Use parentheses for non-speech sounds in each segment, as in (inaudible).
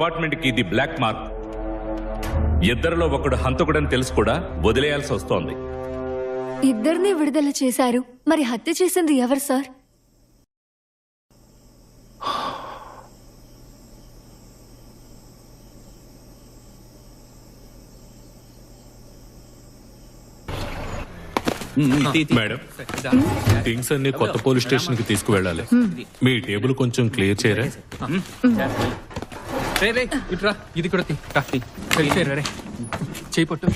డిపార్ట్మెంట్కి ఇది black mark. ఇద్దరిలో ఒకడు హంతకుడని తెలుసు కూడా వదిలేయాల్సి వస్తోంది. ఇద్దరిని విడుదల చేశారు. మరి హత్య చేసింది ఎవరు సార్? మేడం థింగ్స్ అన్ని కొత్త పోలీస్ స్టేషన్కి తీసుకువెళ్ళాలి మీ టేబుల్ కొంచెం క్లియర్ చేయరా? రే రే ఇట్రా ఇది కూడా తీ. రా, తీ. వెళ్ళిపోయారు, రే. చేయి పట్టు.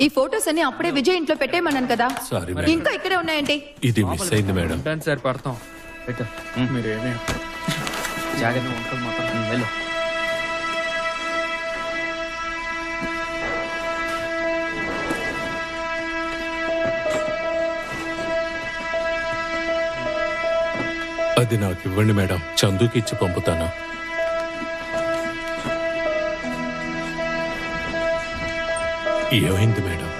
ఈ ఫోటోస్ అన్ని అప్పుడే విజయ్ ఇంట్లో పెట్టేయమన్నాను కదా. సారీ మేడం ఇంకా ఇక్కడే ఉన్నాయండి ఇది మిస్ అయింది మేడం ఉంటాను సార్ పడతాం. పెట్టు. జాగ్రత్త ఉంటాం మాత్రం. వెళ్ళు. అది నాకు ఇవ్వండి మేడం చందుకి ఇచ్చి పంపుతాను. ఏమైంది మేడం?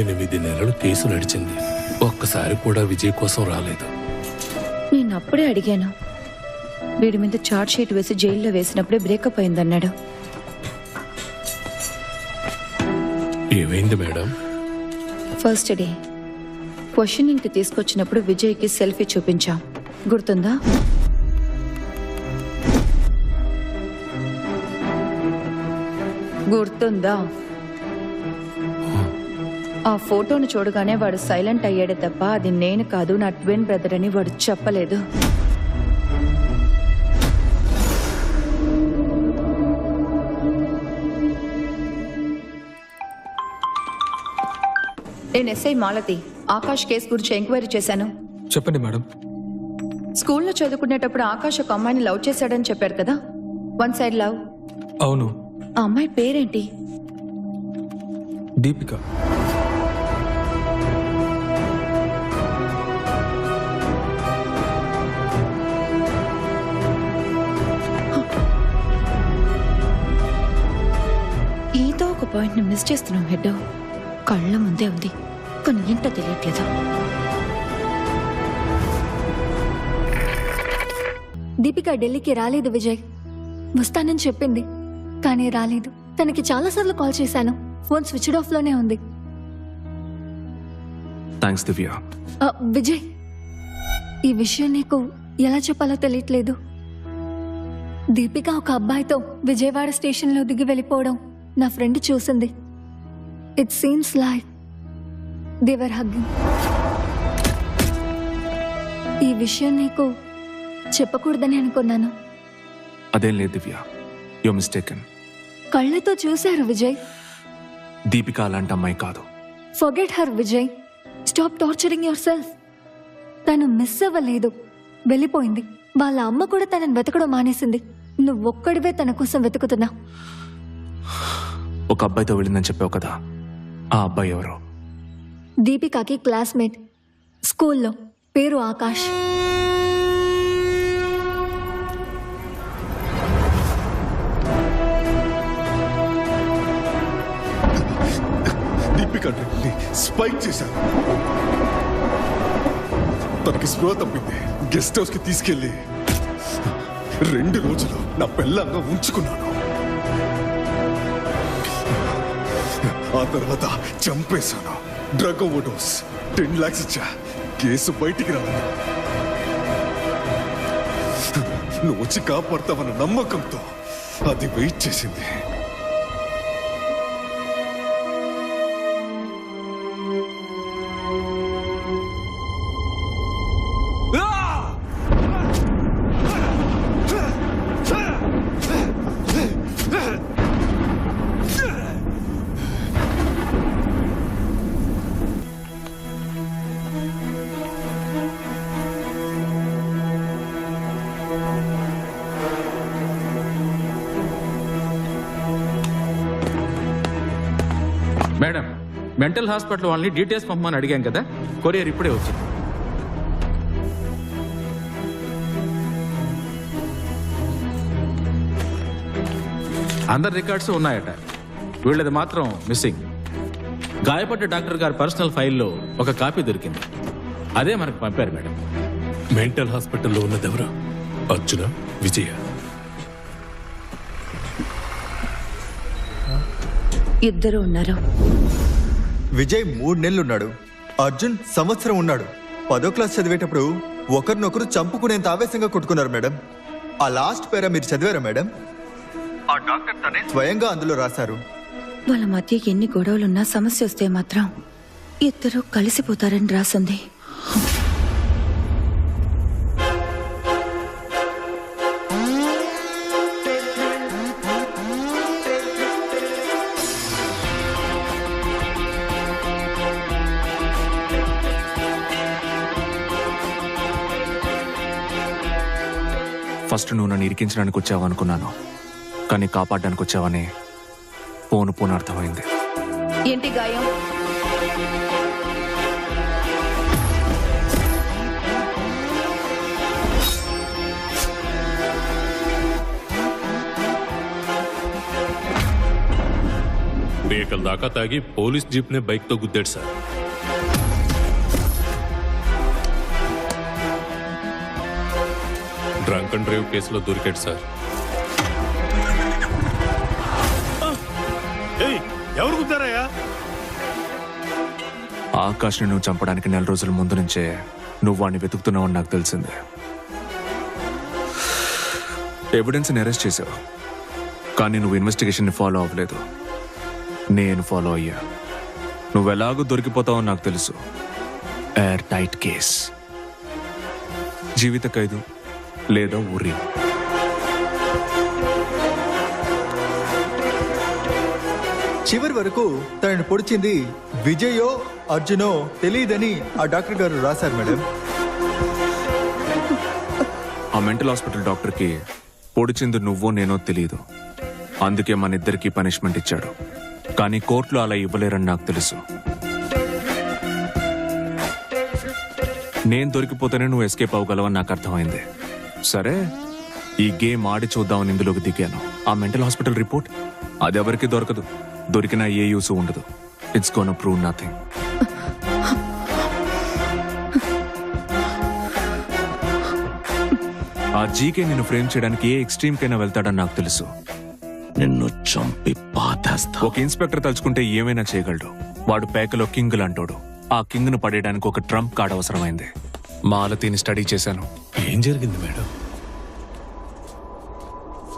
ఎనిమిది నెలలు కేసు నడిచింది. ఒక్కసారి కూడా విజయ్ కోసం రాలేదు. నేను అప్పుడే అడిగాను. వీడి మీద చార్జ్ షీట్ వేసి జైల్లో వేసినప్పుడే బ్రేకప్ అయిందన్నాడు. ఏమైంది మేడం? First day. క్వశ్చనింగ్కి తీసుకొచ్చినప్పుడు విజయ్కి సెల్ఫీ చూపించాం. గుర్తుందా? గుర్తుందా? ఆ ఫోటోను చూడగానే వాడు సైలెంట్ అయ్యాడే తప్ప అది నేను కాదు నా ట్విన్ బ్రదర్ అని వాడు చెప్పలేదు. నేను ఎస్ఐ మాలతి ఆకాష్ కేసు గురించి ఎంక్వైరీ చేశాను. చెప్పండి మేడం. స్కూల్లో చదువుకునేటప్పుడు ఆకాష్ ఒక అమ్మాయిని లవ్ చేశాడని చెప్పారు కదా? One side love. అవును. ఆ అమ్మాయి పేరేంటి? దీపిక. ఏదో ఒక పాయింట్ని మిస్ చేస్తున్నాం హెడ్. కళ్ళ ముందే ఉంది. కానీ ఏంటో తెలియట్లేదు? దీపిక ఢిల్లీకి రాలేదు విజయ్. వస్తానని చెప్పింది. కానీ రాలేదు. తనకి చాలాసార్లు కాల్ చేశాను. ఫోన్ స్విచ్డ్ ఆఫ్లోనే ఉంది. థ్యాంక్స్ దివ్య ఆ, విజయ్ ఈ విషయం నీకు ఎలా చెప్పాలో తెలియట్లేదు. దీపిక ఒక అబ్బాయితో విజయవాడ స్టేషన్లో దిగి వెళ్ళిపోవడం నా ఫ్రెండ్ చూసింది. It seems like they were hugging ఈ విషయం నీకు చెప్పకూడదని అనుకున్నాను. అదేం లేదు దివ్య యో మిస్టేకన్ కళ్ళతో చూశారు విజయ్. దీపిక అలాంటి అమ్మాయి కాదు. Forget her Vijay. Stop torturing yourself తను మిస్ అవ్వలేదు. వెళ్ళిపోయింది. వాళ్ళ అమ్మ కూడా తనని వెతకడం మానేసింది. నువ్వు ఒక్కడివే తన కోసం వెతుకుతున్నా. ఒక అబ్బాయితో వెళ్ళిందని చెప్పావు కదా. ఆ అబ్బాయి ఎవరు? దీపికాకి క్లాస్మేట్ స్కూల్లో పేరు ఆకాష్. ని స్పైక్ చేశారు తనకి స్పృహ తప్పింది గెస్ట్ హౌస్కి తీసుకెళ్ళి రెండు రోజులు నా పెళ్ళంగా ఉంచుకున్నాను. ఆ తర్వాత చంపేశాను. డ్రగ్ ఓడోస్ టెన్ లాక్స్ ఇచ్చా. కేసు బయటికి రాలేదు. నువ్వు వచ్చి కాపాడతావన్న నమ్మకంతో అది వెయిట్ చేసింది. మేడం మెంటల్ హాస్పిటల్ వాళ్ళని డీటెయిల్స్ పంపమని అడిగాం కదా కొరియర్ ఇప్పుడే వచ్చింది. అందరి రికార్డ్స్ ఉన్నాయట. వీళ్ళది మాత్రం మిస్సింగ్. గాయపడ్డ డాక్టర్ గారి పర్సనల్ ఫైల్లో ఒక కాపీ దొరికింది. అదే మనకు పంపారు మేడం. మెంటల్ హాస్పిటల్లో ఉన్నది అర్జున విజయ. ఇద్దరు ఉన్నారు. విజయ్ మూడు నెలలు ఉన్నాడు అర్జున్ సంవత్సరం ఉన్నాడు. పదో క్లాస్ చదివేటప్పుడు ఒకరినొకరు చంపుకునేంత ఆవేశంగా కొట్టుకున్నారు మేడం. ఆ లాస్ట్ పేర మీరు చదివారా మేడం? ఆ డాక్టర్ తనే స్వయంగా అందులో రాశారు. వాళ్ళ మధ్య ఎన్ని గొడవలున్నా సమస్య వస్తే మాత్రం ఇద్దరు కలిసిపోతారని రాసుంది. ఫస్ట్ నువ్వు నన్ను ఇరికించడానికి వచ్చావు అనుకున్నాను. కానీ కాపాడడానికి వచ్చావని పోను పోను అర్థమైంది. ఏంటి గాయం? రేకల దాకా తాగి పోలీస్ జీప్ నే బైక్తో గుద్దాడు సార్. అండ్ డ్రైవ్ కేసులో దొరికాడు సార్. ఎవరు కుద్దారయ్యా ఆకాష్ని నువ్వు చంపడానికి నెల రోజుల ముందు నుంచే నువ్వు వాడిని వెతుకుతున్నావని నాకు తెలిసింది. ఎవిడెన్స్ని అరెస్ట్ చేసావు కానీ నువ్వు ఇన్వెస్టిగేషన్ని ఫాలో అవ్వలేదు. నేను ఫాలో అయ్యా. నువ్వు ఎలాగో దొరికిపోతావో నాకు తెలుసు. ఎయిర్ టైట్ కేస్ జీవిత ఖైదు. లేదా ఉరి చివరి వరకు తనని పొడిచింది విజయో అర్జునో తెలియదని ఆ డాక్టర్ గారు రాశారు మేడం. ఆ మెంటల్ హాస్పిటల్ డాక్టర్కి పొడిచింది నువ్వో నేనో తెలియదు అందుకే మన ఇద్దరికి పనిష్మెంట్ ఇచ్చాడు. కానీ కోర్టులో అలా ఇవ్వలేరని నాకు తెలుసు. నేను దొరికిపోతేనే నువ్వు ఎస్కేప్ అవ్వగలవని నాకు అర్థమైంది. సరే ఈ గేమ్ ఆడి చూద్దామని ఇందులోకి దిగాను. ఆ మెంటల్ హాస్పిటల్ రిపోర్ట్ అది ఎవరికి దొరకదు. దొరికినా ఏ యూస్ ఉండదు. ఇట్స్ గోన్ ప్రూవ్ నథింగ్ ఆ జీకే నిన్ను ఫ్రేమ్ చేయడానికి ఏ ఎక్స్ట్రీమ్ కైనా వెళ్తాడని నాకు తెలుసు. నిన్ను చంపి పాతేస్తా. ఒక ఇన్స్పెక్టర్ తలుచుకుంటే ఏమైనా చేయగలడు? వాడు పేకలో కింగ్ లాంటోడు. ఆ కింగ్ను పడేయడానికి ఒక ట్రంప్ కార్డ్ అవసరమైంది. మాలతీని స్టడీ చేశాను. ఏం జరిగింది మేడం?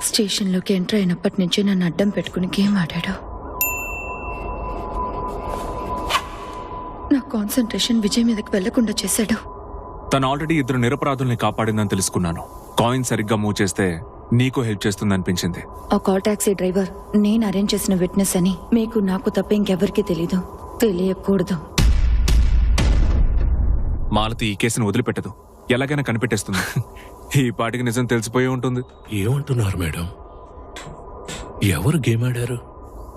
స్టేషన్లోకి ఎంటర్ అయినప్పటి నుంచి నన్ను అడ్డం పెట్టుకుని గేమ్ ఆడాడు. నా కాన్సన్ట్రేషన్ విజయ్ మీదకి వెళ్ళకుండా చేశాడు. తను ఆల్రెడీ ఇద్దరు నిరపరాధుల్ని కాపాడిందని తెలుసుకున్నాను. కాయిన్ సరిగ్గా మూవ్ చేస్తే నీకు హెల్ప్ చేస్తుంది అనిపించింది ఆ కాల్ టాక్సీ డ్రైవర్ నేను అరేంజ్ చేసిన విట్నెస్ అని మీకు నాకు తప్ప ఇంకెవరికీ తెలీదు. తెలియకూడదు. మాలతి ఈ కేసును వదిలిపెట్టదు. ఎలాగైనా కనిపెట్టేస్తుంది. (laughs) ఈ పాటికి నిజం తెలిసిపోయి ఉంటుంది. ఏమంటున్నారు మేడం? ఎవరు గేమ్ ఆడారు?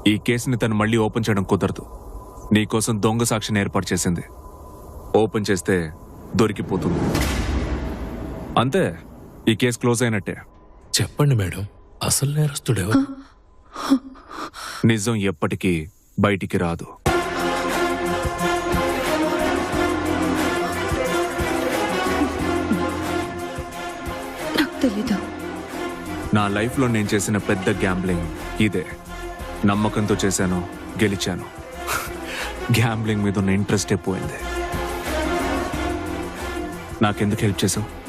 ఈ కేసుని తను మళ్ళీ ఓపెన్ చేయడం కుదరదు. నీకోసం దొంగ సాక్షిని ఏర్పాటు చేసింది. ఓపెన్ చేస్తే దొరికిపోతుంది. అంతే. ఈ కేసు క్లోజ్ అయినట్టే. చెప్పండి మేడం. అసలు నేరస్తుడు ఎవరు? నిజం ఎప్పటికీ బయటికి రాదు. నా లైఫ్లో నేను చేసిన పెద్ద గ్యాంబ్లింగ్ ఇదే. నమ్మకంతో చేశాను గెలిచాను. గ్యాంబ్లింగ్ మీద ఉన్న ఇంట్రెస్టే పోయింది నాకెందుకు హెల్ప్ చేసావు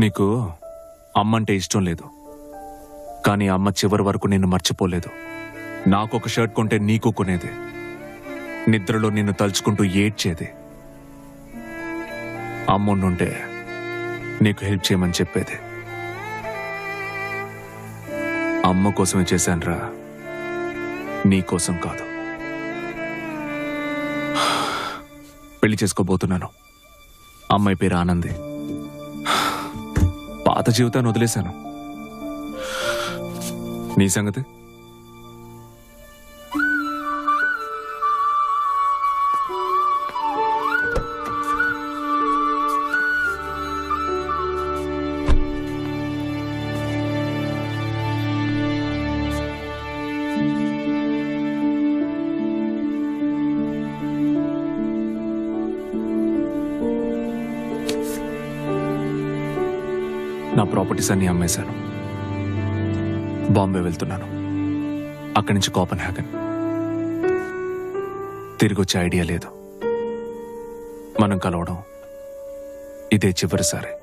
నీకు అమ్మ అంటే ఇష్టం లేదు. కానీ అమ్మ చివరి వరకు నిన్ను మర్చిపోలేదు. నాకు ఒక షర్ట్ కొంటే నీకు కొనేది. నిద్రలో నిన్ను తలుచుకుంటూ ఏడ్చేది. అమ్ముండుంటే నీకు హెల్ప్ చేయమని చెప్పేది. అమ్మ కోసమే చేశానురా. నీ కోసం కాదు. పెళ్ళి చేసుకోబోతున్నాను. అమ్మాయి పేరు ఆనంది. పాత జీవితాన్ని వదిలేశాను. నీ సంగతి? నా ప్రాపర్టీస్ అన్ని అమ్మేశాను. బాంబే వెళ్తున్నాను. అక్కడి నుంచి కోపన్ హ్యాగన్ తిరిగి వచ్చే ఐడియా లేదు. మనం కలవడం ఇదే చివరిసారి.